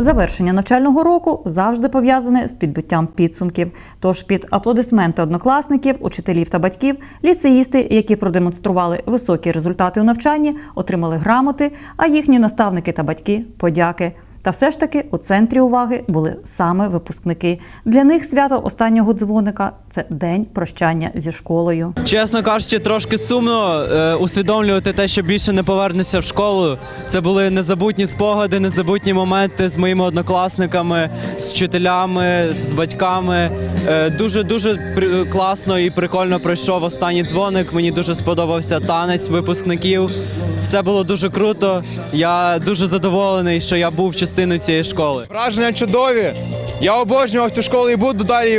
Завершення навчального року завжди пов'язане з підбиттям підсумків. Тож під аплодисменти однокласників, учителів та батьків, ліцеїсти, які продемонстрували високі результати у навчанні, отримали грамоти, а їхні наставники та батьки подяки. Та все ж таки у центрі уваги були саме випускники. Для них свято останнього дзвоника це день прощання зі школою. Чесно кажучи, трошки сумно е, усвідомлювати те, що більше не повернуся в школу. Це були незабутні спогади, незабутні моменти з моїми однокласниками, з вчителями, з батьками. Е, дуже дуже класно і прикольно пройшов останній дзвоник. Мені дуже сподобався танець випускників. Все було дуже круто. Я дуже задоволений, що я був частиною цієї школи. Враження чудові. Я обожнював цю школу і буду далі її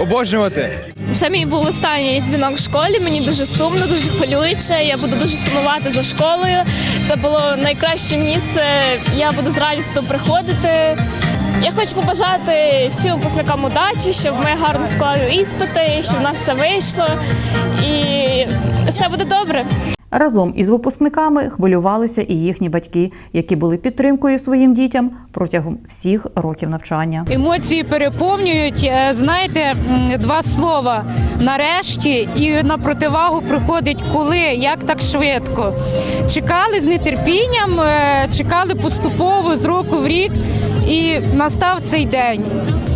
обожнювати. Це мій був останній дзвінок в школі. Мені дуже сумно, дуже хвилююче. Я буду дуже сумувати за школою. Це було найкраще місце. Я буду з радістю приходити. Я хочу побажати всім випускникам удачі, щоб ми гарно склали іспити, щоб в нас все вийшло і все буде добре. Разом із випускниками хвилювалися і їхні батьки, які були підтримкою своїм дітям протягом всіх років навчання. Емоції переповнюють. Е, Знаєте, два слова нарешті, і на противагу приходить коли, як так швидко. Чекали з нетерпінням, е, чекали поступово з року в рік, і настав цей день.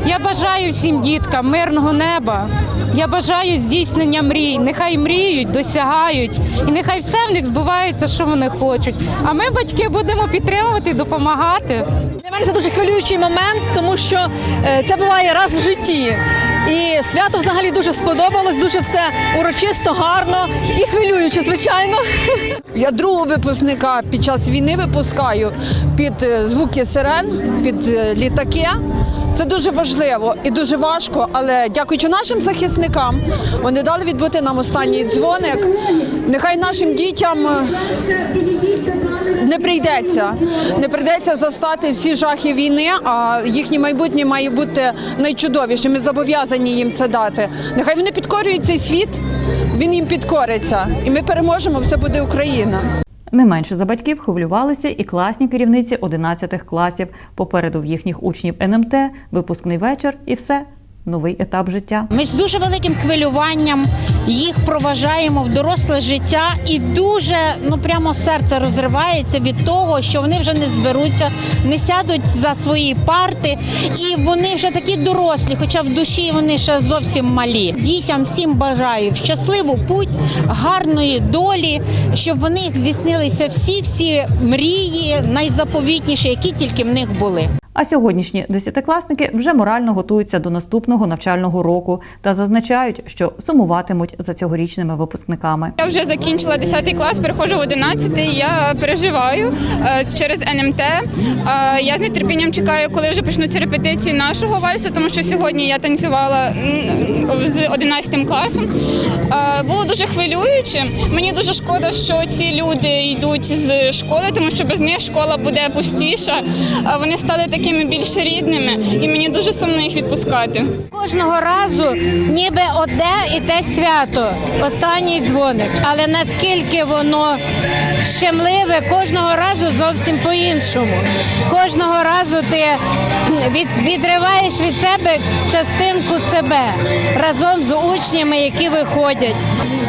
Я бажаю всім діткам мирного неба. Я бажаю здійснення мрій. Нехай мріють, досягають, і нехай все в них збувається, що вони хочуть. А ми, батьки, будемо підтримувати і допомагати. Для мене це дуже хвилюючий момент, тому що е, це буває раз в житті. І свято взагалі дуже сподобалось, дуже все урочисто, гарно і хвилююче, звичайно. Я другого випускника під час війни випускаю під е, звуки сирен, під е, літаки. Це дуже важливо і дуже важко, але дякуючи нашим захисникам, вони дали відбути нам останній дзвоник. Нехай нашим дітям е, не прийдеться, не прийдеться застати всі жахи війни, а їхнє майбутнє має бути найчудовіше. Ми зобов'язані їм це дати. Нехай вони підкорюють цей світ, він їм підкориться, і ми переможемо. Все буде Україна. Не менше за батьків хвилювалися і класні керівниці 11 класів. Попереду в їхніх учнів НМТ, випускний вечір і все новий етап життя. Ми з дуже великим хвилюванням їх проважаємо в доросле життя, і дуже ну прямо серце розривається від того, що вони вже не зберуться, не сядуть за свої парти, і вони вже такі дорослі, хоча в душі вони ще зовсім малі. Дітям всім бажаю щасливу путь, гарної долі, щоб в них здійснилися всі всі мрії, найзаповітніші, які тільки в них були. А сьогоднішні десятикласники вже морально готуються до наступного навчального року та зазначають, що сумуватимуть за цьогорічними випускниками. Я вже закінчила 10 клас, переходжу в 11. Я переживаю е, через НМТ. Е, Я з нетерпінням чекаю, коли вже почнуться репетиції нашого вальсу, тому що сьогодні я танцювала з 11 класом. Е, Було дуже хвилююче. Мені дуже шкода, що ці люди йдуть з школи, тому що без них школа буде пустіша. Вони стали такими більш рідними, і мені дуже сумно їх відпускати. Кожного разу ніби одне і те свято, останній дзвоник. Але наскільки воно щемливе, кожного разу зовсім по-іншому. Кожного разу ти від, відриваєш від себе частинку себе разом з учнями, які виходять.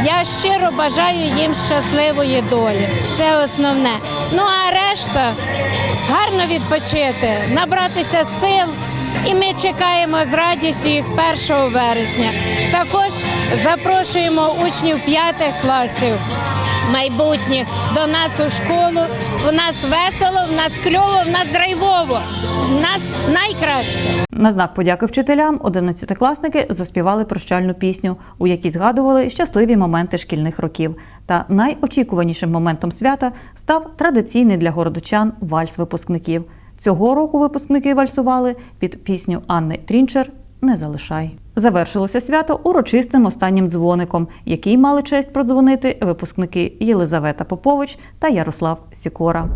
Я щиро бажаю їм щасливої долі. Це основне. Ну а решта гарно відпочити, набратися сил. І ми чекаємо з радістю їх 1 вересня. Також запрошуємо учнів п'ятих класів майбутніх до нас у школу. У нас весело, в нас кльово, в нас драйвово. В нас найкраще. На знак подяки вчителям одинадцятикласники заспівали прощальну пісню, у якій згадували щасливі моменти шкільних років. Та найочікуванішим моментом свята став традиційний для городочан вальс випускників. Цього року випускники вальсували під пісню Анни Трінчер Не залишай. Завершилося свято урочистим останнім дзвоником, який мали честь продзвонити випускники Єлизавета Попович та Ярослав Сікора.